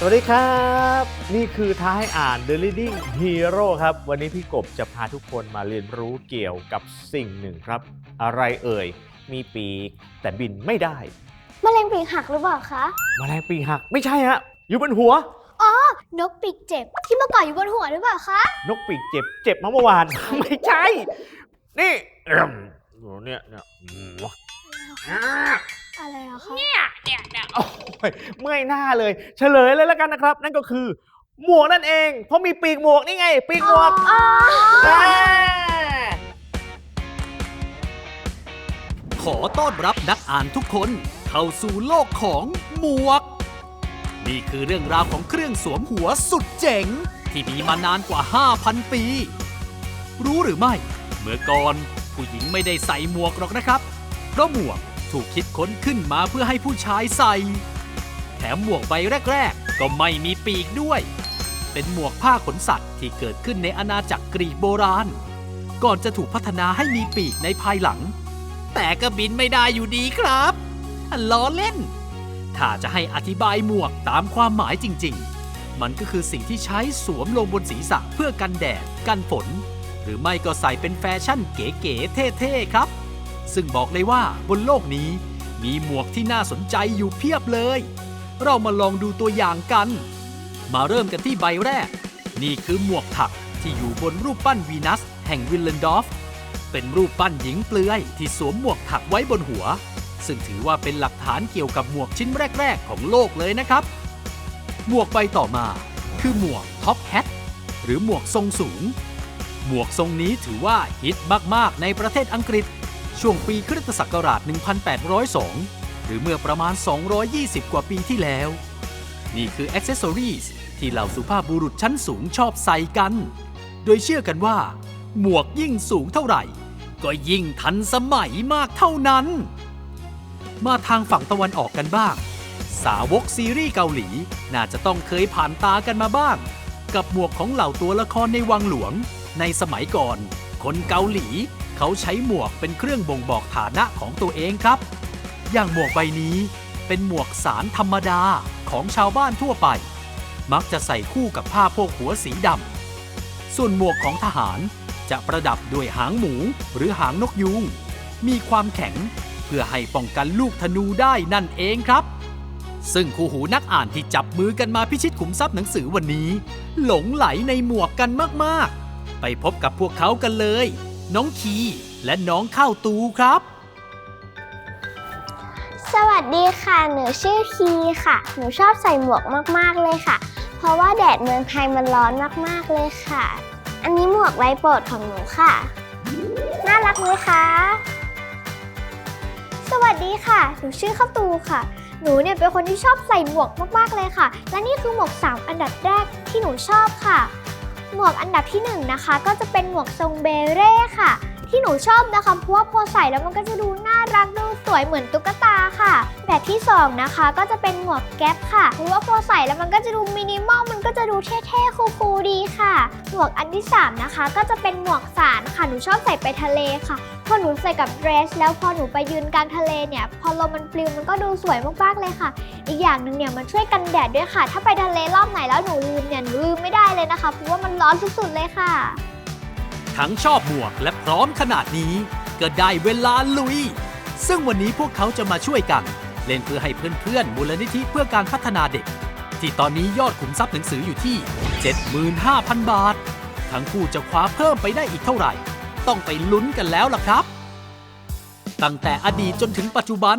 สวัสดีครับ นี่คือท้าให้อ่าน The Leading Hero ครับ วันนี้พี่กบจะพาทุกคนมาเรียนรู้เกี่ยวกับสิ่งหนึ่งครับ อะไรเอ่ย มีปีกแต่บินไม่ได้มะเร็งปีกหักหรือเปล่าคะแมลงปีกหักไม่ใช่ฮะอยู่บนหัวนกปีกเจ็บ ที่มาเกาะอยู่บนหัวหรือเปล่าคะ นกปีกเจ็บเจ็บมาเมื่อวาน ไม่ใช่ นี่เอิ่มเนี่ยเนี่ย อืมอ่าอะไรอะคะเนี่ยเนี่ยเนี่ยโอ้ยเมื่อยหน้าเลย เฉลยเลยแล้วกันนะครับ นั่นก็คือ หมวกนั่นเอง เพราะมีปีกหมวกนี่ไง ปีกหมวกอ๋ออ่าขอต้อนรับนักอ่านทุกคนเข้าสู่โลกของหมวก นี่คือเรื่องราวของเครื่องสวมหัวสุดเจ๋ง ที่มีมานานกว่า 5,000 ปี รู้หรือไม่ เมื่อก่อนผู้หญิงไม่ได้ใส่หมวกหรอกนะครับ เพราะหมวก ถูกคิดค้นขึ้นมาเพื่อให้ผู้ชายใส่ แถมหมวกใบแรก ๆ ก็ไม่มีปีกด้วย เป็นหมวกผ้าขนสัตว์ที่เกิดขึ้นในอาณาจักรกรีกโบราณ ก่อนจะถูกพัฒนาให้มีปีกในภายหลัง แต่ก็บินไม่ได้อยู่ดีครับล้อเล่น ถ้าจะให้อธิบายหมวกตามความหมายจริง ๆ มันก็คือสิ่งที่ใช้สวมลงบนศีรษะเพื่อกันแดด กันฝน หรือไม่ก็ใส่เป็นแฟชั่นเก๋ๆเท่ๆครับ ซึ่งบอกเลยว่าบนโลกนี้มีหมวกที่น่าสนใจอยู่เพียบเลย เรามาลองดูตัวอย่างกัน มาเริ่มกันที่ใบแรก นี่คือหมวกถักที่อยู่บนรูปปั้นวีนัส แห่งวิลเลนดอฟ เป็นรูปปั้นหญิงเปลือยที่สวมหมวกถักไว้บนหัว ซึ่งถือว่าเป็นหลักฐานเกี่ยวกับหมวกชิ้นแรก ๆ ของโลกเลยนะครับ หมวกใบต่อมา คือหมวกท็อปแฮทหรือหมวกทรงสูง หมวกทรงนี้ถือว่าฮิตมากๆในประเทศอังกฤษ ช่วงปีคริสตศักราช 1802 หรือเมื่อประมาณ 220 กว่าปีที่แล้ว นี่คืออ c เซ s ซอรีสที่เหล่าสุภาพบุรุษชั้นสูงชอบใส่กัน โดยเชื่อกันว่า หมวกยิ่งสูงเท่าไหร่ ก็ยิ่งทันสมัยมากเท่านั้น มาทางฝั่งตะวันออกกันบ้าง สาวกซีรีส์เกาหลีน่าจะต้องเคยผ่านตากันมาบ้าง กับหมวกของเหล่าตัวละครในวังหลวง ในสมัยก่อน คนเกาหลี เขาใช้หมวกเป็นเครื่องบ่งบอกฐานะของตัวเองครับ อย่างหมวกใบนี้เป็นหมวกสารธรรมดาของชาวบ้านทั่วไป มักจะใส่คู่กับผ้าโพกหัวสีดำส่วนหมวกของทหารจะประดับด้วยหางหมูหรือหางนกยูงมีความแข็งเพื่อให้ป้องกันลูกธนูได้นั่นเองครับ ซึ่งคู่หูนักอ่านที่จับมือกันมาพิชิตขุมทรัพย์หนังสือวันนี้ หลงไหลในหมวกกันมากๆ ไปพบกับพวกเขากันเลย น้องคีและน้องข้าวตูครับ สวัสดีค่ะ หนูชื่อคีค่ะ หนูชอบใส่หมวกมากๆเลยค่ะ เพราะว่าแดดเมืองไทยมันร้อนมากๆเลยค่ะ อันนี้หมวกไว้โปรดของหนูค่ะ น่ารักไหมคะ สวัสดีค่ะ หนูชื่อข้าวตูค่ะ หนูเนี่ยเป็นคนที่ชอบใส่หมวกมากๆเลยค่ะ และนี่คือหมวก3อันดับแรกที่หนูชอบค่ะ หมวกอันดับที่หนึ่งนะคะ ก็จะเป็นหมวกทรงเบเร่ค่ะ ที่หนูชอบนะคะเพราะว่าพอใส่แล้วมันก็จะดูน่ารักดูสวยเหมือนตุ๊กตาค่ะ แบบที่สองนะคะ ก็จะเป็นหมวกแก๊ปค่ะเพราะว่าพอใส่แล้วมันก็จะดูมินิมอลมันก็จะดูเท่ๆคูลๆดีค่ะ หมวกอันที่สามนะคะ ก็จะเป็นหมวกสารค่ะหนูชอบใส่ไปทะเลค่ะ พอหนูใส่กับเดรส แล้วพอหนูไปยืนกลางทะเลเนี่ย พอลมมันปลิวมันก็ดูสวยมากๆเลยค่ะ อีกอย่างหนึ่งเนี่ยมันช่วยกันแดดด้วยค่ะ ถ้าไปทะเลรอบไหนแล้วหนูลืมเนี่ยหนูลืมไม่ได้เลยนะคะ เพราะว่ามันร้อนสุดๆเลยค่ะ ทั้งชอบหมวกและพร้อมขนาดนี้ ก็ได้เวลาลุย ซึ่งวันนี้พวกเขาจะมาช่วยกัน เล่นเพื่อให้เพื่อนๆมูลนิธิเพื่อการพัฒนาเด็ก ที่ตอนนี้ยอดขุมทรัพย์หนังสืออยู่ที่ 75,000 บาท ทั้งคู่จะคว้าเพิ่มไปได้อีกเท่าไหร่ ต้องไปลุ้นกันแล้วล่ะครับ ตั้งแต่อดีตจนถึงปัจจุบัน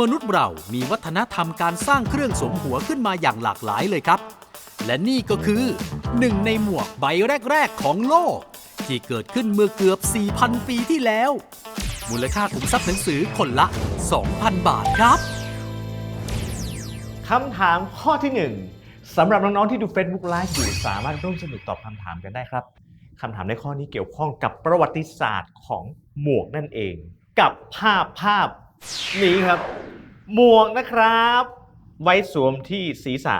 มนุษย์เรามีวัฒนธรรมการสร้างเครื่องสวมหัวขึ้นมาอย่างหลากหลายเลยครับ และนี่ก็คือหนึ่งในหมวกใบแรก ๆ ของโลก ที่เกิดขึ้นเมื่อเกือบ 4,000 ปีที่แล้ว มูลค่าขุมทรัพย์หนังสือคนละ 2,000 บาทครับคำถามข้อที่ 1สำหรับน้อง ๆ ที่ดู Facebook Live อยู่สามารถร่วมสนุกตอบคำถามกันได้ครับ คำถามในข้อนี้เกี่ยวข้องกับประวัติศาสตร์ของหมวกนั่นเอง กับภาพภาพนี้ครับ หมวกนะครับ ไว้สวมที่ศีรษะ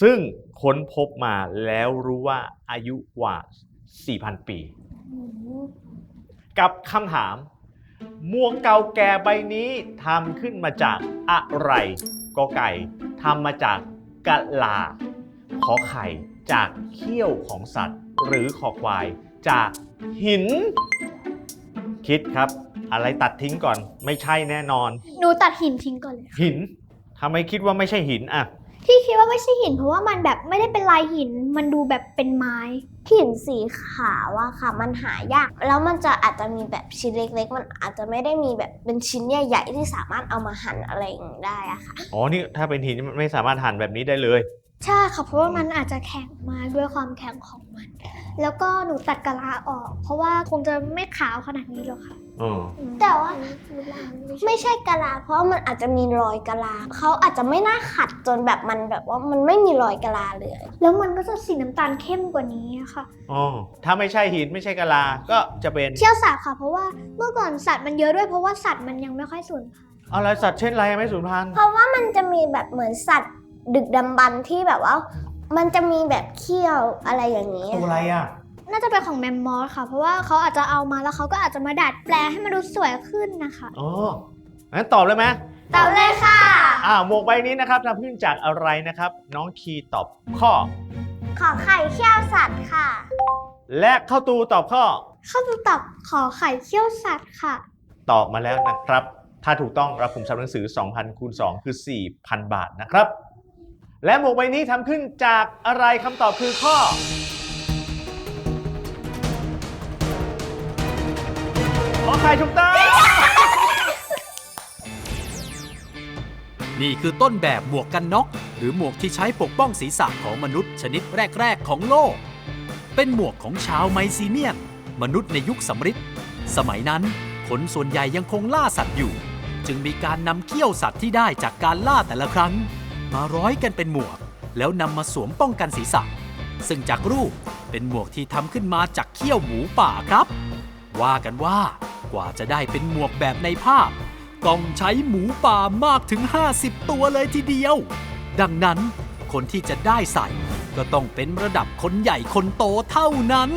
ซึ่งค้นพบมาแล้วรู้ว่าอายุกว่า 4,000 ปี กับคำถาม หมวกเก่าแก่ใบนี้ทำขึ้นมาจากอะไรกอไก่ทำมาจากกะลาขอไข่จากเขี้ยวของสัตว์ หรือขอควาย จากหิน คิดครับ อะไรตัดทิ้งก่อน ไม่ใช่แน่นอน หนูตัดหินทิ้งก่อนเลย หินทำไมคิดว่าไม่ใช่หินอะ ที่คิดว่าไม่ใช่หิน เพราะว่ามันแบบไม่ได้เป็นลายหิน มันดูแบบเป็นไม้ หินสีขาวอะค่ะ มันหายาก แล้วมันจะอาจจะมีแบบชิ้นเล็ก ๆ มันอาจจะไม่ได้มีแบบเป็นชิ้นใหญ่ ๆ ที่สามารถเอามาหั่นอะไรอย่างนี้ได้อะค่ะ อ๋อ นี่ถ้าเป็นหินมันไม่สามารถหั่นแบบนี้ได้เลย ใช่ค่ะเพราะว่ามันอาจจะแข็งมาด้วยความแข็งของมัน แล้วก็หนูตัดกะลาออก เพราะว่าคงจะไม่ขาวขนาดนี้หรอกค่ะอ๋อแต่ว่าไม่ใช่กะลา เพราะว่ามันอาจจะมีรอยกะลาเขาอาจจะไม่น่าขัดจนแบบมันแบบว่ามันไม่มีรอยกะลาเลย แล้วมันก็จะสีน้ำตาลเข้มกว่านี้ค่ะ อ๋อถ้าไม่ใช่หินไม่ใช่กะลา ก็จะเป็นเชี่ยวสัตว์ค่ะ เพราะว่าเมื่อก่อนสัตว์มันเยอะด้วยเพราะว่าสัตว์มันยังไม่ค่อยสูญพันธุ์อะไรสัตว์เช่นไรไม่สูญพันธุ์เพราะว่ามันจะมีแบบเหมือนสัตว์ ดึกดำบรรพ์ที่แบบว่า มันจะมีแบบเขี้ยวอะไรอย่างนี้ตัวอะไรอะ น่าจะเป็นของแมมมอสค่ะ เพราะว่าเขาอาจจะเอามาแล้วเขาก็อาจจะมาดัดแปลงให้มันดูสวยขึ้นนะคะอ๋องั้นตอบเลยไหมตอบเลยค่ะ อ่าหมวกใบนี้นะครับทำขึ้นจากอะไรนะครับ น้องคีตอบข้อ ขอไข่เขี้ยวสัตว์ค่ะ และเข้าตูตอบข้อ เข้าตูตอบขอไข่เขี้ยวสัตว์ค่ะ ตอบมาแล้วนะครับ ถ้าถูกต้องรับผมทรัพย์หนังสือ 2,000คูณ2คือ 4,000 บาทนะครับ และหมวกใบนี้ทำขึ้นจากอะไรคำตอบคือข้อ ขอไข่ถูกต้องนี่คือต้นแบบหมวกกันน็อกหรือหมวกที่ใช้ปกป้องศีรษะของมนุษย์ชนิดแรก ๆ ของโลก เป็นหมวกของชาวไมซีเนียน มนุษย์ในยุคสำริดสมัยนั้นคนส่วนใหญ่ยังคงล่าสัตว์อยู่ จึงมีการนำเขี้ยวสัตว์ที่ได้จากการล่าแต่ละครั้ง มาร้อยกันเป็นหมวก แล้วนำมาสวมป้องกันศีรษะ ซึ่งจากรูปเป็นหมวกที่ทำขึ้นมาจากเขี้ยวหมูป่าครับ ว่ากันว่ากว่าจะได้เป็นหมวกแบบในภาพ ต้องใช้หมูป่ามากถึง 50 ตัวเลยทีเดียว ดังนั้นคนที่จะได้ใส่ ก็ต้องเป็นระดับคนใหญ่คนโตเท่านั้น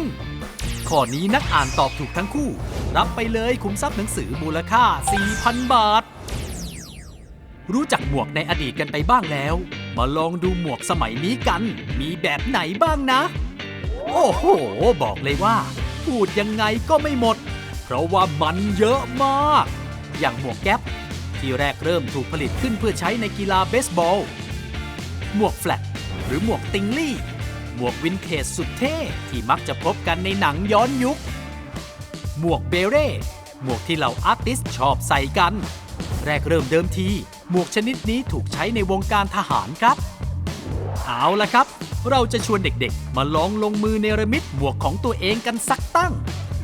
ข้อนี้นักอ่านตอบถูกทั้งคู่ รับไปเลยคุ้มทรัพย์หนังสือมูลค่า 4,000 บาท รู้จักหมวกในอดีตกันไปบ้างแล้ว มาลองดูหมวกสมัยนี้กัน มีแบบไหนบ้างนะ โอ้โห บอกเลยว่า พูดยังไงก็ไม่หมด เพราะว่ามันเยอะมาก อย่างหมวกแก๊ปที่แรกเริ่มถูกผลิตขึ้นเพื่อใช้ในกีฬาเบสบอล หมวกแฟลตหรือหมวกติงลี่ หมวกวินเทจสุดเท่ที่มักจะพบกันในหนังย้อนยุค หมวกเบเร่ หมวกที่เหล่าอาร์ติสชอบใส่กัน แรกเริ่มเดิมที หมวกชนิดนี้ถูกใช้ในวงการทหารครับ เอาละครับ เราจะชวนเด็กๆ มาลองลงมือเนรมิตหมวกของตัวเองกันสักตั้ง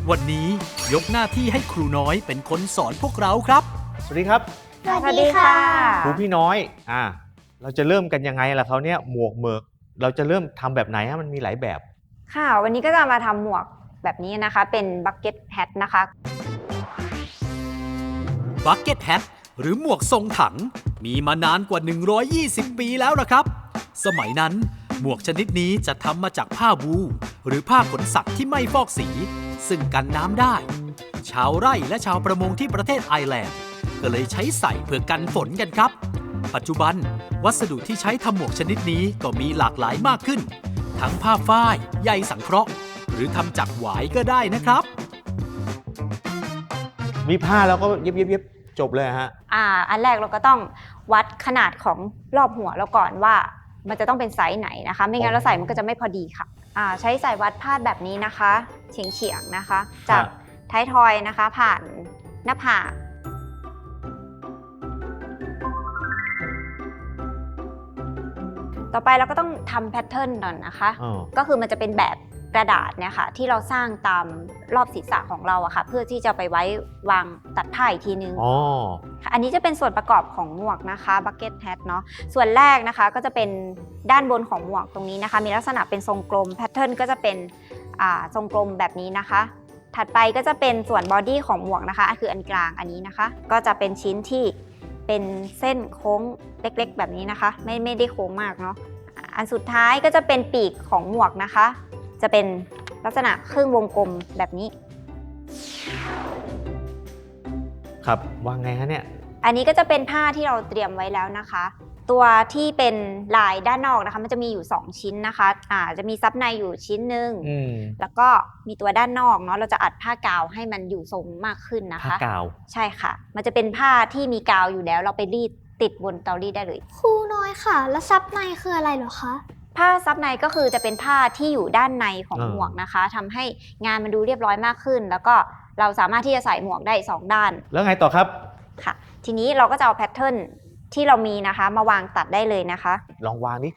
วันนี้ยกหน้าที่ให้ครูน้อยเป็นคนสอนพวกเราครับ สวัสดีครับสวัสดีค่ะ ครูพี่น้อยอ่าเราจะเริ่มกันยังไงล่ะเขาวเนี่ยหมวกเมิกเราจะเริ่มทำแบบไหนฮะมันมีหลายแบบ ค่ะ วันนี้ก็จะมาทำหมวกแบบนี้นะคะ เป็นบักเก็ตแฮทนะคะ บักเก็ตแฮท หรือหมวกทรงถัง มีมานานกว่า 120 ปีแล้วละครับ สมัยนั้นหมวกชนิดนี้จะทำมาจากผ้าวูหรือผ้าขนสัตว์ที่ไม่ฟอกสี ซึ่งกันน้ำได้ ชาวไร่และชาวประมงที่ประเทศไอร์แลนด์ ก็เลยใช้ใส่เพื่อกันฝนกันครับ ปัจจุบัน วัสดุที่ใช้ทำหมวกชนิดนี้ก็มีหลากหลายมากขึ้น ทั้งผ้าฝ้ายใยสังเคราะห์ หรือทำจากหวายก็ได้นะครับ มีผ้าแล้วก็เย็บเย็บเย็บ จบเลยฮะ อ่า อันแรกเราก็ต้องวัดขนาดของรอบหัวเราก่อนว่า มันจะต้องเป็นไซส์ไหนนะคะ ไม่งั้นเราใส่มันก็จะไม่พอดีค่ะ อ่า ใช้สายวัดพาดแบบนี้นะคะ เฉียงเฉียงๆนะคะ จากครับท้ายทอยนะคะ ผ่านหน้าผากต่อไปเราก็ต้องทำแพทเทิร์นก่อนนะคะอ๋อก็คือมันจะเป็นแบบ กระดาษเนี่ยค่ะที่เราสร้างตามรอบศีรษะของเราอะค่ะเพื่อที่จะไปไว้วางตัดผ้าอีกทีนึง อ๋อค่ะอันนี้จะเป็นส่วนประกอบของหมวกนะคะ bucket hat เนาะส่วนแรกนะคะก็จะเป็นด้านบนของหมวกตรงนี้นะคะ มีลักษณะเป็นทรงกลมแพทเทิร์นก็จะเป็นอ่าทรงกลมแบบนี้นะคะ ถัดไปก็จะเป็นส่วนบอดี้ของหมวกนะคะอันคืออันกลางอันนี้นะคะ ก็จะเป็นชิ้นที่เป็นเส้นโค้งเล็กๆ แบบนี้นะคะ ไม่ไม่ได้โค้งมากเนาะอันสุดท้ายก็จะเป็นปีกของหมวกนะคะ จะเป็นลักษณะครึ่งวงกลมแบบนี้ ครับวางไงฮะเนี่ย อันนี้ก็จะเป็นผ้าที่เราเตรียมไว้แล้วนะคะ ตัวที่เป็นลายด้านนอกนะคะ มันจะมีอยู่ 2 ชิ้นนะคะอ่าจะมีซับในอยู่ชิ้นหนึ่งอืมแล้วก็มีตัวด้านนอกเนาะเราจะอัดผ้ากาวให้มันอยู่ทรงมากขึ้นนะผ้าคะ กาว ใช่ค่ะ มันจะเป็นผ้าที่มีกาวอยู่แล้ว เราไปรีดติดบนเตารีดได้เลย ครูน้อยค่ะ แล้วซับในคืออะไรเหรอคะ ผ้าซับในก็คือจะเป็นผ้าที่อยู่ด้านในของอ่า หมวกนะคะทำให้งานมันดูเรียบร้อยมากขึ้น แล้วก็เราสามารถที่จะใส่หมวกได้สองด้านแล้วไงต่อครับ ค่ะ ทีนี้เราก็จะเอาแพทเทิร์นที่เรามีนะคะ มาวางตัดได้เลยนะคะ ลองวางดิ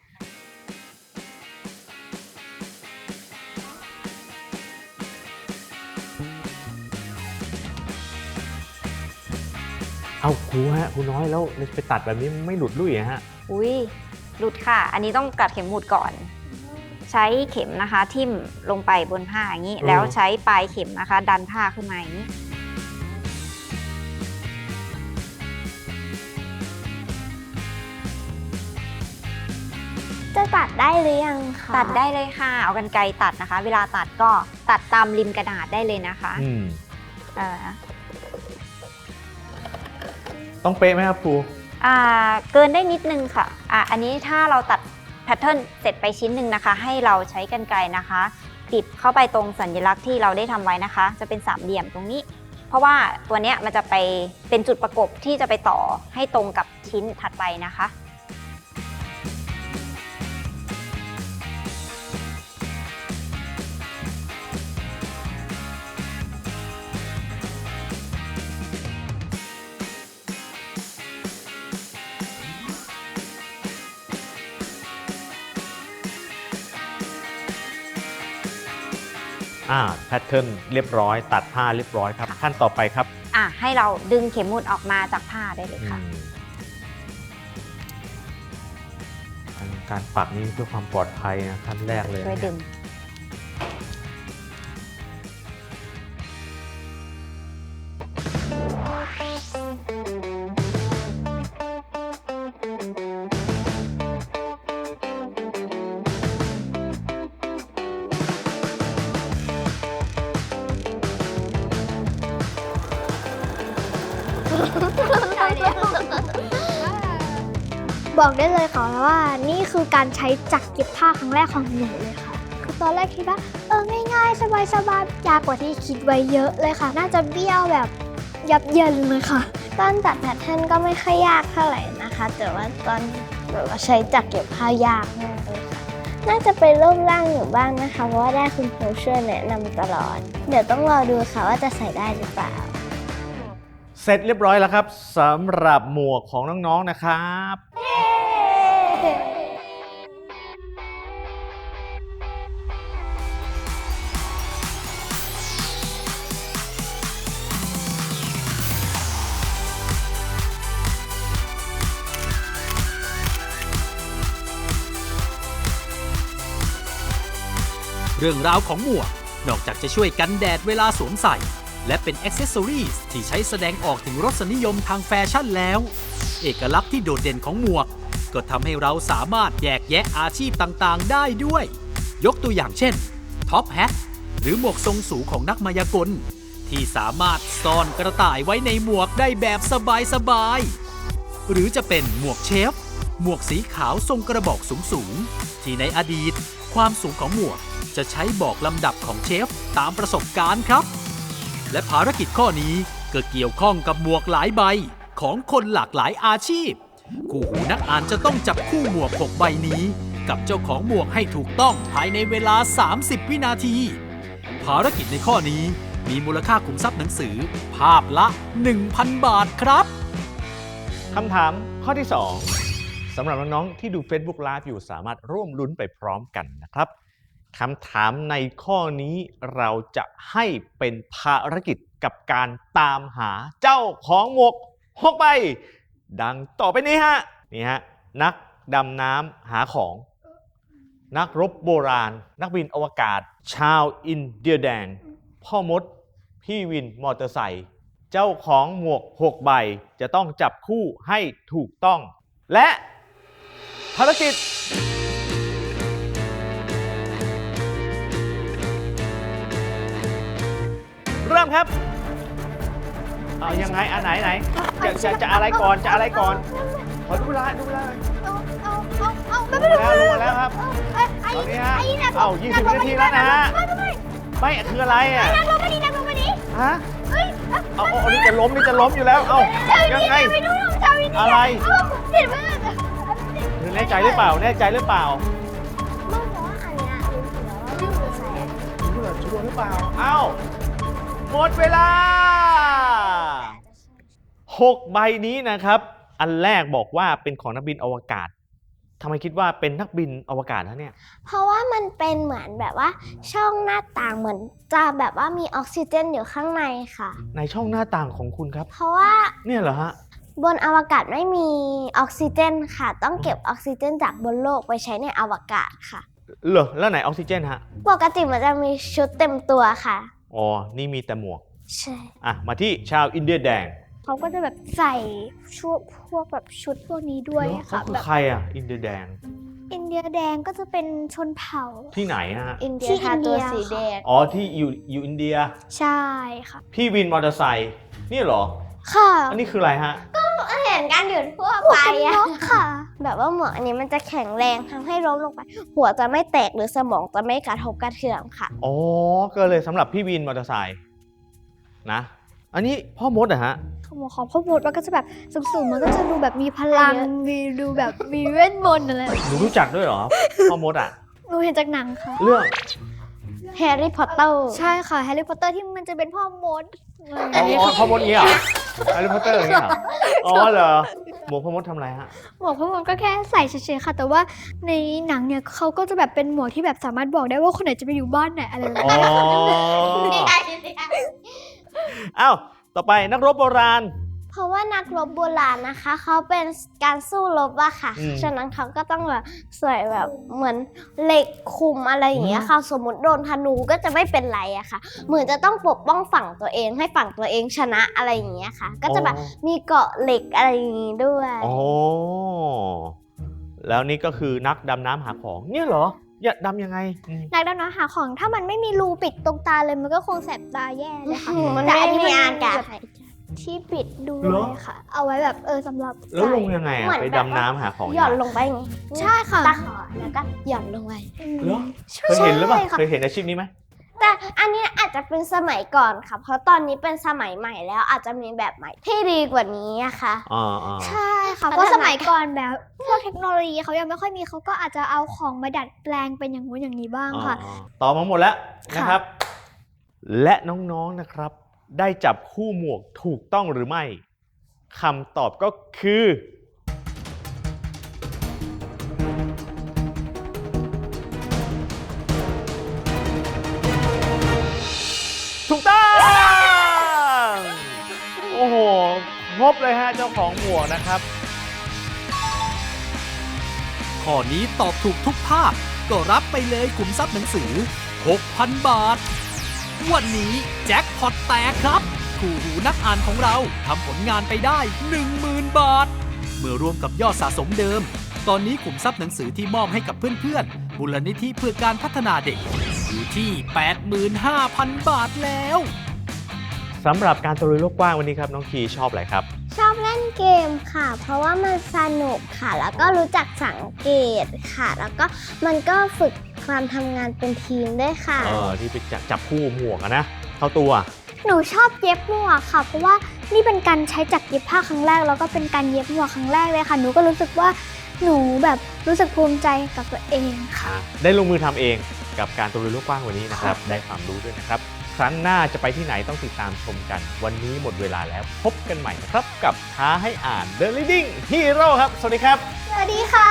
เอาครูฮะครูน้อยแล้วไปตัดแบบนี้ไม่หลุดลุ่ยอะฮะ อุ้ย หลุดค่ะ อันนี้ต้องกัดเข็มหมุดก่อน ใช้เข็มนะคะ ทิ่มลงไปบนผ้าอย่างนี้อืมแล้วใช้ปลายเข็มนะคะ ดันผ้าขึ้นมาอย่างนี้จะตัดได้หรือยังคะตัดได้เลยค่ะ เอากันไกรตัดนะคะ เวลาตัดก็ตัดตามริมกระดาษได้เลยนะคะอืมเอ่อต้องเป๊ะไหมครับครูอ่าเกินได้นิดนึงค่ะ อ่าอันนี้ถ้าเราตัดแพทเทิร์นเสร็จไปชิ้นหนึ่งนะคะ ให้เราใช้กันไกลนะคะปิดเข้าไปตรงสัญลักษณ์ที่เราได้ทำไว้นะคะ จะเป็นสามเหลี่ยมตรงนี้ เพราะว่าตัวเนี้ยมันจะไปเป็นจุดประกบที่จะไปต่อให้ตรงกับชิ้นถัดไปนะคะ อ่าแพทเทิร์นเรียบร้อย ตัดผ้าเรียบร้อยครับ ขั้นต่อไปครับอะให้เราดึงเข็มหมุดออกมาจากผ้าได้เลยค่ะ อืมการปักนี่เพื่อความปลอดภัยนะขั้นแรกเลยช่วยดึง บอกได้เลยค่ะว่านี่คือการใช้จักรเก็บผ้าครั้งแรกของหนูเลยค่ะ คือตอนแรกคิดว่าเออง่ายๆ สบายๆยากกว่าที่คิดไว้เยอะเลยค่ะ น่าจะเบี้ยวแบบยับเยินเลยค่ะ ตอนตัดแพทเทิร์นก็ไม่ค่อยยากเท่าไหร่นะคะ แต่ว่าตอนแบบว่าใช้จักรเก็บผ้ายากมากเลยค่ะ น่าจะไปเริ่มร่างอยู่บ้างนะคะ เพราะว่าได้คุณครูช่วยแนะนำตลอด เดี๋ยวต้องรอดูค่ะว่าจะใส่ได้หรือเปล่าเสร็จเรียบร้อยแล้วครับสำหรับหมวกของน้องๆนะครับ เรื่องราวของหมวก นอกจากจะช่วยกันแดดเวลาสวมใส่ และเป็นอ็อกเซสซอรีที่ใช้แสดงออกถึงรสนิยมทางแฟชั่นแล้ว เอกลักษณ์ที่โดดเด่นของหมวก ก็ทำให้เราสามารถแยกแยะอาชีพต่างๆ ได้ด้วย ยกตัวอย่างเช่นท็อปแฮทหรือหมวกทรงสูงของนักมายากล ที่สามารถซ่อนกระต่ายไว้ในหมวกได้แบบสบายๆ หรือจะเป็นหมวกเชฟ หมวกสีขาวทรงกระบอกสูงๆ ที่ในอดีต ความสูงของหมวกจะใช้บอกลำดับของเชฟตามประสบการณ์ครับ และภารกิจข้อนี้ก็เกี่ยวข้องกับหมวกหลายใบของคนหลากหลายอาชีพ คู่หูนักอ่านจะต้องจับคู่หมวก 6 ใบนี้ กับเจ้าของหมวกให้ถูกต้องภายในเวลา 30 วินาที ภารกิจในข้อนี้มีมูลค่าขุมทรัพย์หนังสือ ภาพละ 1,000 บาทครับคำถามข้อที่ 2สำหรับน้องๆที่ดู Facebook Live อยู่สามารถร่วมลุ้นไปพร้อมกันนะครับคำถามในข้อนี้เราจะให้เป็นภารกิจกับการตามหาเจ้าของหมวกหกใบ ดังต่อไปนี้ฮะนี่ฮะนักดำน้ำหาของ นักรบโบราณ นักบินอวกาศ ชาวอินเดียแดง พ่อมด พี่วินมอเตอร์ไซค์เจ้าของหมวก6ใบจะต้องจับคู่ให้ถูกต้อง และภารกิจเริ่มครับ เอายังไงอันไหนไหนจะจะจะอะไรก่อนจะอะไรก่อนขอดูเวลาดูเวลาหน่อยลงมาแล้วลงมาแล้วครับตอนนี้ฮะเอา20วินาทีแล้วนะฮะไม่คืออะไรอะนั่งลงมาดินั่งลงมาดิฮะเอาเอาเอานี่จะล้มนี่จะล้มอยู่แล้วเอ้ายังไงไปดูน้องชาวินอะไรเห็นไหมเธอแน่ใจหรือเปล่าแน่ใจหรือเปล่าไม่เพราะว่าอันเนี้ยรู้สึกว่าที่หนูใส่อะชัวร์ชัวร์หรือเปล่าเอ้า หมดเวลา 6 ใบนี้นะครับ อันแรกบอกว่าเป็นของนักบินอวกาศทำไมคิดว่าเป็นนักบินอวกาศนะเนี่ย เพราะว่ามันเป็นเหมือนแบบว่า ช่องหน้าต่างเหมือนจะแบบว่ามีออกซิเจนอยู่ข้างในค่ะ ในช่องหน้าต่างของคุณครับ เพราะว่าเนี่ยเหรอฮะบนอวกาศไม่มีออกซิเจนค่ะ ต้องเก็บออกซิเจนจากบนโลกไปใช้ในอวกาศค่ะ เหรอแล้วไหนออกซิเจนฮะ ปกติมันจะมีชุดเต็มตัวค่ะ อ๋อ นี่มีแต่หมวก ใช่อะ มาที่ชาวอินเดียแดงเขาก็จะแบบใส่ชุดพวกแบบชุดพวกนี้ด้วยเหรอค่ะเขาคือแบบใครอะ อินเดียแดง อินเดียแดงก็จะเป็นชนเผ่า ที่ไหนฮะ อินเดียที่ทาอินเดีตัวยค่ะสีแดง อ๋อ ที่อยู่อยู่อินเดีย ใช่ค่ะ พี่วินมอเตอร์ไซค์ นี่เหรอ ค่ะอันนี้คืออะไรฮะ เห็นกันอยู่ทั่วหมวไปกกันอะน็อกค่ะ แบบว่าหมวกอันนี้มันจะแข็งแรงทำให้ล้มลงไป หัวจะไม่แตกหรือสมองจะไม่กระทบกระเทือนค่ะ อ๋อ ก็เลยสำหรับพี่วินมอเตอร์ไซค์นะ อันนี้พ่อมดอะฮะหมวกของพ่อมดมันก็จะแบบสูงๆมันก็จะดูแบบมีพลังเยอะ มีดูแบบมีเวทมนต์อะไรหนูรู้จักด้วยเหรอ พ่อมดอะหนูเห็นจากหนังค่ะ เรื่องแฮร์รี่พอตเตอร์ ใช่ค่ะแฮร์รี่พอตเตอร์ที่มันจะเป็นพ่อมด อะไรอย่างอ๋อเงี้ยอ๋อพ่อมดเงี้ยเหรอแฮร์รี่พอตเตอร์อย่างเงี้ยเหรออ๋อเหรอหมวกพ่อมดทำอะไรฮะ หมวกพ่อมดก็แค่ใส่เฉยๆค่ะ แต่ว่าในหนังเนี่ยเขาก็จะแบบเป็นหมวกที่แบบสามารถบอกได้ว่าคนไหนจะไปอยู่บ้านไหนอะไรแบบอ๋อ นี้ อ้าว ต่อไปนักรบโบราณ เพราะว่านักรบโบราณนะคะ เขาเป็นการสู้รบอะค่ะ อืม ฉะนั้นเขาก็ต้องแบบใส่แบบเหมือนเหล็กคุมอะไรอย่างเงี้ยค่ะสมมติโดนธนูก็จะไม่เป็นไรอะค่ะ เหมือนจะต้องปกป้องฝั่งตัวเอง ให้ฝั่งตัวเองชนะอะไรอย่างเงี้ยค่ะ ก็จะแบบอ๋อมีเกราะเหล็กอะไรอย่างงี้ด้วย อ๋อแล้วนี่ก็คือนักดำน้ำหาของ เนี่ยเหรออย่าดำยังไงอืม นักดำน้ำหาของถ้ามันไม่มีรูปิดตรงตาเลยมันก็คงแสบตาแย่เลยค่ะมันแต่ไม่อันนี้มีมันอากาศแบบ ที่ปิดดูเหรอ เลยค่ะ เอาไว้แบบเออสำหรับแล้วลงใส่ยังไงอะเหมือน ไปแบบดำน้ำหาของหย่อนยังไงลงไปอย่างงี้ใช่ค่ะตาขอแล้วก็หย่อนลงไป เหรอเคยเห็นหรือเปล่าใช่ค่ะ เคยเห็นอาชีพนี้ไหมแต่อันเนี้ยอาจจะเป็นสมัยก่อนค่ะ เพราะตอนนี้เป็นสมัยใหม่แล้วอาจจะมีแบบใหม่ที่ดีกว่านี้อะค่ะ อ่าอ่าใช่ค่ะพัฒนาเพราะสมัยก่อนแบบพวกเทคโนโลยีเขายังไม่ค่อยมีเขาก็อาจจะเอาของมาดัดแปลงเป็นอย่างงู้นอย่างนี้บ้างค่ะ อ่าต่อมาหมดแล้วค่ะนะครับ และน้องๆนะครับ ได้จับคู่หมวกถูกต้องหรือไม่คำตอบก็คือ ถูกต้อง โอ้โหครบเลยฮะเจ้าของหมวกนะครับ ข้อนี้ตอบถูกทุกภาพ ก็รับไปเลยขุมทรัพย์หนังสือ 6,000 บาท วันนี้แจ็คพอตแตกครับ คู่หูนักอ่านของเราทำผลงานไปได้ 10,000 บาท เมื่อรวมกับยอดสะสมเดิม ตอนนี้ขุมทรัพย์หนังสือที่มอบให้กับเพื่อนๆมูลนิธิเพื่อการพัฒนาเด็ก อยู่ที่ 85,000 บาทแล้ว สำหรับการตะลุยโลกกว้างวันนี้ครับน้องคีชอบอะไรครับ ชอบเล่นเกมค่ะ เพราะว่ามันสนุกค่ะ แล้วก็รู้จักสังเกตค่ะ แล้วก็มันก็ฝึก ความทำงานเป็นทีมด้วยค่ะ เออที่ไปจับจับคู่หมวกอะนะเข้าตัว หนูชอบเย็บหมวกค่ะ เพราะว่านี่เป็นการใช้จักรเย็บผ้าครั้งแรก แล้วก็เป็นการเย็บหมวกครั้งแรกเลยค่ะ หนูก็รู้สึกว่าหนูแบบรู้สึกภูมิใจกับตัวเองค่ะ ได้ลงมือทำเองกับการตะลุยโลกกว้างวันนี้นะครับ ได้ความรู้ด้วยนะครับ ครั้งหน้าจะไปที่ไหนต้องติดตามชมกัน วันนี้หมดเวลาแล้วพบกันใหม่นะครับ กับท้าให้อ่าน The Leading Hero ครับ สวัสดีครับ สวัสดีค่ะ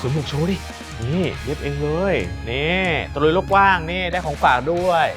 สวมหมวกโชว์ดิ นี่เย็บเองเลย นี่ตะลุยโลกกว้างนี่ได้ของฝากด้วย